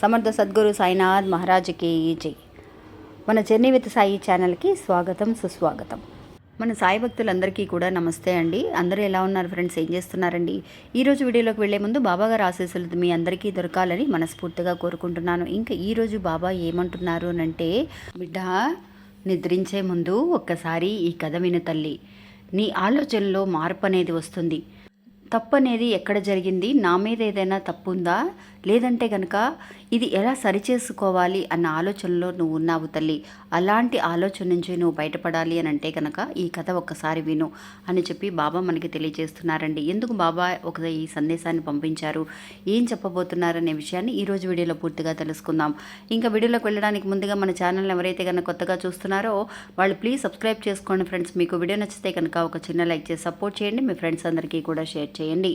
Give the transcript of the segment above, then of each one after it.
సమర్థ సద్గురు సాయినాథ్ మహారాజుకి జై. మన జర్నీ విత్ సాయి ఛానల్కి స్వాగతం సుస్వాగతం. మన సాయి భక్తులందరికీ కూడా నమస్తే అండి. అందరూ ఎలా ఉన్నారు ఫ్రెండ్స్? ఏం చేస్తున్నారండి? ఈరోజు వీడియోలోకి వెళ్ళే ముందు బాబా గారు ఆశీస్సులు మీ అందరికీ దొరకాలని మనస్ఫూర్తిగా కోరుకుంటున్నాను. ఇంకా ఈరోజు బాబా ఏమంటున్నారు అని అంటే బిడ్డ నిద్రించే ముందు ఒక్కసారి ఈ కథ విను తల్లి. నీ ఆలోచనలో మార్పు అనేది వస్తుంది. తప్పు అనేది ఎక్కడ జరిగింది? నా మీద ఏదైనా తప్పు ఉందా లేదంటే కనుక ఇది ఎలా సరిచేసుకోవాలి అన్న ఆలోచనలో నువ్వు ఉన్నావు తల్లి. అలాంటి ఆలోచన నుంచి నువ్వు బయటపడాలి అని అంటే కనుక ఈ కథ ఒక్కసారి విను అని చెప్పి బాబా మనకి తెలియజేస్తున్నారండి. ఎందుకు బాబా ఒక ఈ సందేశాన్ని పంపించారు? ఏం చెప్పబోతున్నారనే విషయాన్ని ఈరోజు వీడియోలో పూర్తిగా తెలుసుకుందాం. ఇంకా వీడియోలోకి వెళ్ళడానికి ముందుగా మన ఛానల్ ఎవరైతే కనుక కొత్తగా చూస్తున్నారో వాళ్ళు ప్లీజ్ సబ్స్క్రైబ్ చేసుకోండి ఫ్రెండ్స్. మీకు వీడియో నచ్చితే కనుక ఒక చిన్న లైక్ చేసి సపోర్ట్ చేయండి. మీ ఫ్రెండ్స్ అందరికీ కూడా షేర్ చేయండి.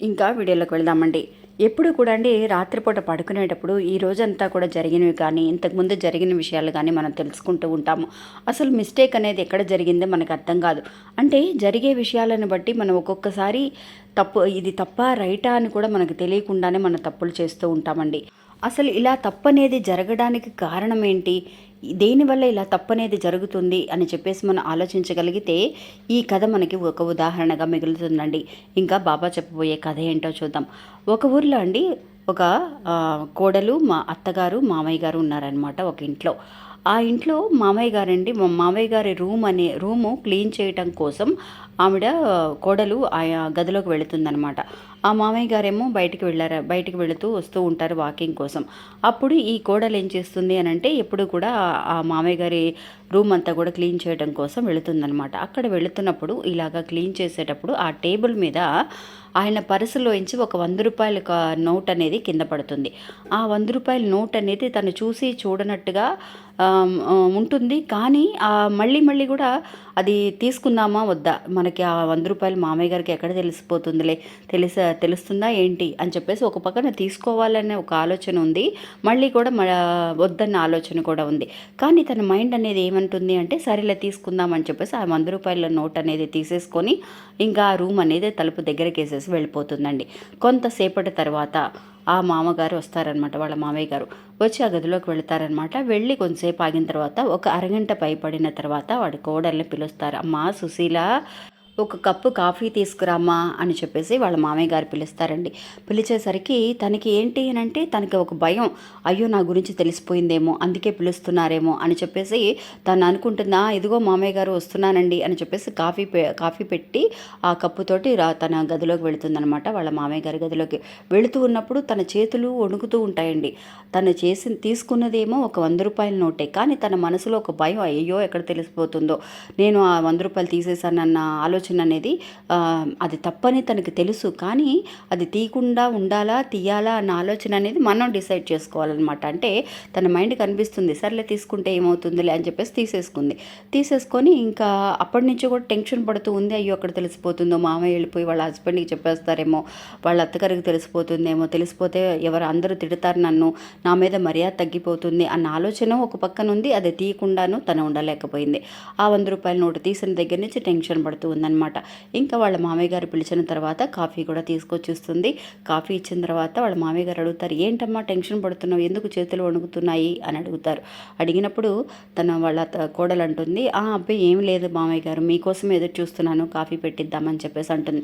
ఇంకా వీడియోలోకి వెళ్దామండి. ఎప్పుడు కూడా అండి రాత్రిపూట పడుకునేటప్పుడు ఈ రోజంతా కూడా జరిగినవి కానీ ఇంతకుముందు జరిగిన విషయాలు కానీ మనం తెలుసుకుంటూ ఉంటాము. అసలు మిస్టేక్ అనేది ఎక్కడ జరిగిందో మనకు అర్థం కాదు. అంటే జరిగే విషయాలను బట్టి మనం ఒక్కొక్కసారి తప్పు ఇది తప్ప రైటా అని కూడా మనకు తెలియకుండానే మనం తప్పులు చేస్తూ ఉంటామండి. అసలు ఇలా తప్పనేది జరగడానికి కారణం ఏంటి? దేనివల్ల ఇలా తప్పనేది జరుగుతుంది అని చెప్పేసి మనం ఆలోచించగలిగితే ఈ కథ మనకి ఒక ఉదాహరణగా మిగులుతుందండి. ఇంకా బాబా చెప్పబోయే కథ ఏంటో చూద్దాం. ఒక ఊర్లో అండి ఒక కోడలు మా అత్తగారు మామయ్య గారు ఉన్నారనమాట ఒక ఇంట్లో. ఆ ఇంట్లో మామయ్య గారండి. మా మామయ్య గారి రూమ్ అనే రూము క్లీన్ చేయటం కోసం ఆవిడ కోడలు ఆ గదిలోకి వెళుతుందనమాట ఆ మామయ్య గారేమో బయటికి వెళ్ళారు బయటికి వెళుతూ వస్తూ ఉంటారు వాకింగ్ కోసం. అప్పుడు ఈ కోడలు ఏం చేస్తుంది అని అంటే ఎప్పుడు కూడా ఆ మామయ్య గారి రూమ్ అంతా కూడా క్లీన్ చేయడం కోసం వెళుతుందనమాట అక్కడ వెళుతున్నప్పుడు ఇలాగా క్లీన్ చేసేటప్పుడు ఆ టేబుల్ మీద ఆయన పర్సులోంచి ఒక వంద రూపాయల నోట్ అనేది కింద పడుతుంది. ఆ వంద రూపాయల నోట్ అనేది తను చూసి చూడనట్టుగా ఉంటుంది. కానీ మళ్ళీ మళ్ళీ కూడా అది తీసుకుందామా వద్దా? మనకి ఆ వంద రూపాయలు మామయ్య గారికి ఎక్కడ తెలిసిపోతుందిలే? తెలిస తెలుస్తుందా ఏంటి? అని చెప్పేసి ఒక పక్కన తీసుకోవాలనే ఒక ఆలోచన ఉంది. మళ్ళీ కూడా వద్దన్న ఆలోచన కూడా ఉంది. కానీ తన మైండ్ అనేది ఏమంటుంది అంటే సరేలే తీసుకుందాం అని చెప్పేసి ఆ వంద రూపాయల నోట్ అనేది తీసేసుకొని ఇంకా ఆ రూమ్ అనేది తలుపు దగ్గరికి వేసేసి వెళ్ళిపోతుందండి. కొంతసేపటి తర్వాత ఆ మామగారు వస్తారనమాట వాళ్ళ మామయ్య గారు. వచ్చి ఆ గదిలోకి వెళతారనమాట వెళ్ళి కొంతసేపు ఆగిన తర్వాత ఒక అరగంట పైపడిన తర్వాత వాడి కోడల్ని పిలుస్తారు. అమ్మా సుశీల ఒక కప్పు కాఫీ తీసుకురామ్మా అని చెప్పేసి వాళ్ళ మామయ్య గారు పిలుస్తారండి. పిలిచేసరికి తనకి ఏంటి అని అంటే తనకి ఒక భయం అయ్యో నా గురించి తెలిసిపోయిందేమో అందుకే పిలుస్తున్నారేమో అని చెప్పేసి తను అనుకుంటుందా ఇదిగో మామయ్య గారు వస్తున్నానండి అని చెప్పేసి కాఫీ కాఫీ పెట్టి ఆ కప్పుతోటి రా తన గదిలోకి వెళుతుందనమాట వాళ్ళ మామయ్య గారి గదిలోకి వెళుతూ ఉన్నప్పుడు తన చేతులు వణుకుతూ ఉంటాయండి. తను చేసి తీసుకున్నదేమో ఒక వంద రూపాయల నోటే కానీ తన మనసులో ఒక భయం అయ్యో ఎక్కడ తెలిసిపోతుందో. నేను ఆ వంద రూపాయలు తీసేసానన్న ఆలోచన ఆలోచన అనేది అది తప్పని తనకు తెలుసు. కానీ అది తీయకుండా ఉండాలా తీయాలా అన్న ఆలోచన అనేది మనం డిసైడ్ చేసుకోవాలన్నమాట. అంటే తన మైండ్ కనిపిస్తుంది సర్లే తీసుకుంటే ఏమవుతుందిలే అని చెప్పేసి తీసేసుకుంది. తీసేసుకొని ఇంకా అప్పటి నుంచి కూడా టెన్షన్ పడుతూ ఉంది అయ్యో అక్కడ తెలిసిపోతుందో మామయ్య వెళ్ళిపోయి వాళ్ళ హస్బెండ్కి చెప్పేస్తారేమో వాళ్ళ అత్తగారికి తెలిసిపోతుందేమో తెలిసిపోతే ఎవరు అందరూ తిడతారు నన్ను నా మీద మర్యాద తగ్గిపోతుంది అన్న ఆలోచన ఒక పక్కన ఉంది అది తీయకుండాను తను ఉండలేకపోయింది. ఆ వంద రూపాయల నోటు తీసిన దగ్గర నుంచి టెన్షన్ పడుతూ ఉందని అనమాట ఇంకా వాళ్ళ మామయ్య గారు పిలిచిన తర్వాత కాఫీ కూడా తీసుకొచ్చిస్తుంది. కాఫీ ఇచ్చిన తర్వాత వాళ్ళ మామయ్య గారు అడుగుతారు ఏంటమ్మా టెన్షన్ పడుతున్నావు? ఎందుకు చేతులు వణుకుతున్నాయి? అని అడుగుతారు. అడిగినప్పుడు తన వాళ్ళ కోడలు అంటుంది ఆ అబ్బాయి ఏం లేదు మామయ్య గారు మీకోసం ఎదురు చూస్తున్నాను కాఫీ పెట్టిద్దామని చెప్పేసి అంటుంది.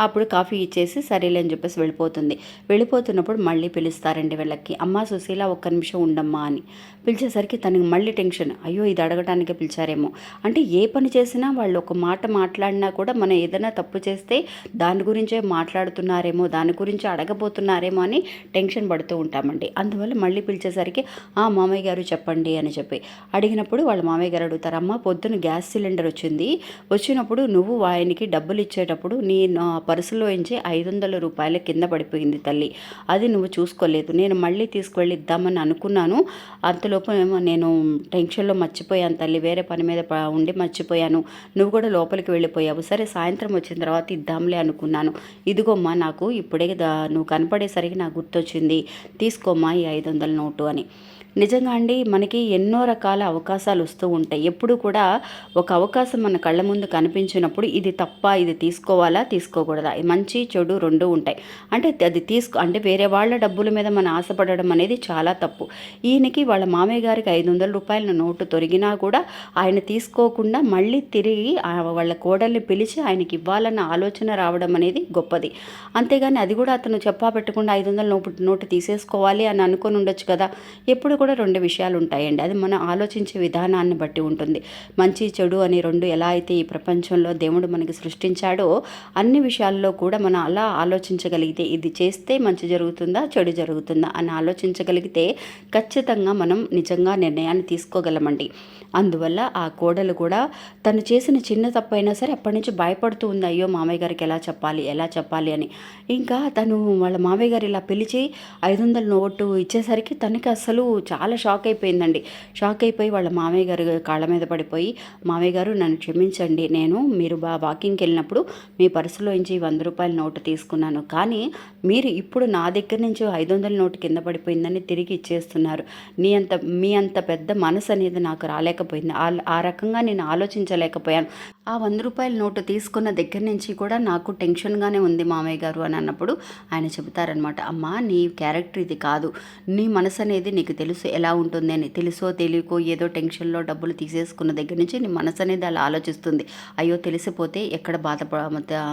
అప్పుడు కాఫీ ఇచ్చేసి సరేలే అని చెప్పేసి వెళ్ళిపోతుంది. వెళ్ళిపోతున్నప్పుడు మళ్ళీ పిలుస్తారండి వీళ్ళకి. అమ్మ సుశీల ఒక్క నిమిషం ఉండమ్మా అని. పిలిచేసరికి తనకి మళ్ళీ టెన్షన్. అయ్యో ఇది అడగటానికే పిలిచారేమో. అంటే ఏ పని చేసినా వాళ్ళు ఒక మాట మాట్లాడినా కూడా మనం ఏదైనా తప్పు చేస్తే దాని గురించే మాట్లాడుతున్నారేమో దాని గురించి అడగబోతున్నారేమో అని టెన్షన్ పడుతూ ఉంటామండి. అందువల్ల మళ్ళీ పిలిచేసరికి ఆ మామయ్య గారు చెప్పండి అని చెప్పి. అడిగినప్పుడు వాళ్ళ మామయ్య గారు అడుగుతారు అమ్మ పొద్దున గ్యాస్ సిలిండర్ వచ్చింది. వచ్చినప్పుడు నువ్వు ఆయనకి డబ్బులు ఇచ్చేటప్పుడు నీ పర్సులో నుంచి ఐదు వందల రూపాయలు కింద పడిపోయింది తల్లి. అది నువ్వు చూసుకోలేదు. నేను మళ్ళీ తీసుకువెళ్ళి ఇద్దామని అనుకున్నాను. అంతలోపు ఏమో నేను టెన్షన్లో మర్చిపోయాను తల్లి. వేరే పని మీద ఉండి మర్చిపోయాను. నువ్వు కూడా లోపలికి వెళ్ళిపోయావు. సరే సాయంత్రం వచ్చిన తర్వాత ఇద్దాంలే అనుకున్నాను. ఇదిగోమ్మా నాకు ఇప్పుడే దా- నువ్వు కనపడేసరికి నాకు గుర్తొచ్చింది. తీసుకోమ్మా ఈ ఐదు వందల నోటు అని. నిజంగా అండి మనకి ఎన్నో రకాల అవకాశాలు వస్తూ ఉంటాయి. ఎప్పుడు కూడా ఒక అవకాశం మన కళ్ళ ముందు కనిపించినప్పుడు ఇది తప్ప ఇది తీసుకోవాలా తీసుకోకూడదు? మంచి చెడు రెండు ఉంటాయి. అంటే అది తీసుకో అంటే వేరే వాళ్ళ డబ్బుల మీద మనం ఆశపడడం అనేది చాలా తప్పు. ఈయనకి వాళ్ళ మామయ్య గారికి ఐదు వందల రూపాయల నోటు తొరిగినా కూడా ఆయన తీసుకోకుండా మళ్ళీ తిరిగి వాళ్ళ కోడల్ని పిలిచి ఆయనకి ఇవ్వాలన్న ఆలోచన రావడం అనేది గొప్పది. అంతేగాని అది కూడా అతను చెప్పా పెట్టకుండా ఐదు వందల నోటు నోటు తీసేసుకోవాలి అని అనుకొని ఉండొచ్చు కదా. ఎప్పుడు కూడా రెండు విషయాలు ఉంటాయండి. అది మనం ఆలోచించే విధానాన్ని బట్టి ఉంటుంది. మంచి చెడు అని రెండు ఎలా అయితే ఈ ప్రపంచంలో దేవుడు మనకి సృష్టించాడో అన్ని విషయాలు విషయాల్లో కూడా మనం అలా ఆలోచించగలిగితే ఇది చేస్తే మంచి జరుగుతుందా చెడు జరుగుతుందా అని ఆలోచించగలిగితే ఖచ్చితంగా మనం నిజంగా నిర్ణయాన్ని తీసుకోగలమండి. అందువల్ల ఆ కోడలు కూడా తను చేసిన చిన్న తప్పైనా సరే అప్పటి నుంచి భయపడుతూ ఉంది అయ్యో మామయ్య గారికి ఎలా చెప్పాలి ఎలా చెప్పాలి అని. ఇంకా తను వాళ్ళ మామయ్య గారు ఇలా పిలిచి ఐదు వందల నోటు ఇచ్చేసరికి తనకి అసలు చాలా షాక్ అయిపోయిందండి. షాక్ అయిపోయి వాళ్ళ మామయ్య గారు కాళ్ళ మీద పడిపోయి మామయ్య గారు నన్ను క్షమించండి నేను మీరు బా వాకింగ్కి వెళ్ళినప్పుడు మీ పర్సులో నుంచి వంద రూపాయల నోటు తీసుకున్నాను. కానీ మీరు ఇప్పుడు నా దగ్గర నుంచి ఐదు వందల నోటు కింద పడిపోయిందని తిరిగి ఇచ్చేస్తున్నారు. నీ అంత మీ అంత పెద్ద మనసు అనేది నాకు రాలేకపోయింది. ఆ- ఆ రకంగా నేను ఆలోచించలేకపోయాను. ఆ వంద రూపాయల నోటు తీసుకున్న దగ్గర నుంచి కూడా నాకు టెన్షన్గానే ఉంది మామయ్య గారు అని అన్నప్పుడు ఆయన చెబుతారనమాట అమ్మా నీ క్యారెక్టర్ ఇది కాదు. నీ మనసు అనేది నీకు తెలుసు ఎలా ఉంటుంది అని. తెలుసో తెలియకో ఏదో టెన్షన్లో డబ్బులు తీసేసుకున్న దగ్గర నుంచి నీ మనసు అనేది అలా ఆలోచిస్తుంది. అయ్యో తెలిసిపోతే ఎక్కడ బాధప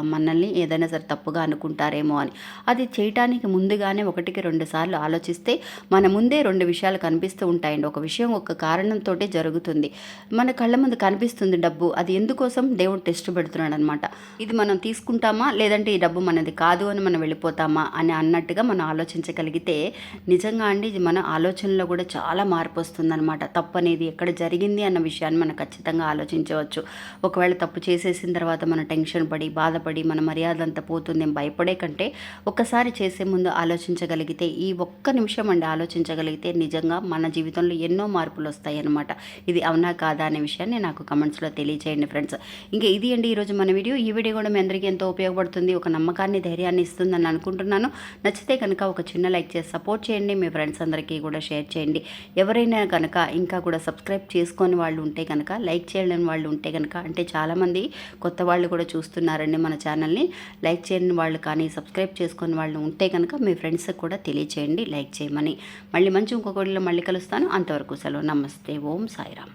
మనల్ని ఏదైనా సరే తప్పుగా అనుకుంటారేమో అని. అది చేయటానికి ముందుగానే ఒకటికి రెండు సార్లు ఆలోచిస్తే మన ముందే రెండు విషయాలు కనిపిస్తూ ఉంటాయండి. ఒక విషయం ఒక కారణంతో జరుగుతుంది. మన కళ్ళ ముందు కనిపిస్తుంది డబ్బు. అది ఎందుకోసం దేవుడు టెస్ట్ పెడుతున్నాడు అనమాట ఇది మనం తీసుకుంటామా? లేదంటే ఈ డబ్బు మనది కాదు అని మనం వెళ్ళిపోతామా? అని అన్నట్టుగా మనం ఆలోచించగలిగితే నిజంగా అండి ఇది మన ఆలోచనలో కూడా చాలా మార్పు వస్తుందన్నమాట తప్పు అనేది ఎక్కడ జరిగింది అన్న విషయాన్ని మనం ఖచ్చితంగా ఆలోచించవచ్చు. ఒకవేళ తప్పు చేసేసిన తర్వాత మనం టెన్షన్ పడి బాధపడి మన మర్యాద అంతా పోతుంది భయపడే కంటే ఒక్కసారి చేసే ముందు ఆలోచించగలిగితే ఈ ఒక్క నిమిషం అండి ఆలోచించగలిగితే నిజంగా మన జీవితంలో ఎన్నో మార్పులు వస్తాయి అన్నమాట ఇది అవునా కాదా అనే విషయాన్ని నాకు కమెంట్స్లో తెలియచేయండి ఫ్రెండ్స్. ఇంకా ఇది అండి ఈరోజు మన వీడియో. ఈ వీడియో కూడా మీ అందరికీ ఎంతో ఉపయోగపడుతుంది ఒక నమ్మకాన్ని ధైర్యాన్ని ఇస్తుందని అనుకుంటున్నాను. నచ్చితే కనుక ఒక చిన్న లైక్ చేసి సపోర్ట్ చేయండి మీ ఫ్రెండ్స్ అందరికీ కూడా షేర్ చేయండి. ఎవరైనా కనుక ఇంకా కూడా సబ్స్క్రైబ్ చేసుకొని వాళ్ళు ఉంటే కనుక లైక్ చేయలేని వాళ్ళు ఉంటే కనుక అంటే చాలామంది కొత్త వాళ్ళు కూడా చూస్తున్నారండి మన ఛానల్ని. లైక్ చేయని వాళ్ళు కానీ సబ్స్క్రైబ్ చేసుకొని వాళ్ళు ఉంటే కనుక మీ ఫ్రెండ్స్కి కూడా తెలియచేయండి లైక్ చేయమని. మళ్ళీ మంచి ఇంకొకటిలో మళ్ళీ కలుస్తాను. అంతవరకు సెలవు. నమస్తే. ఓం సాయిరామ్.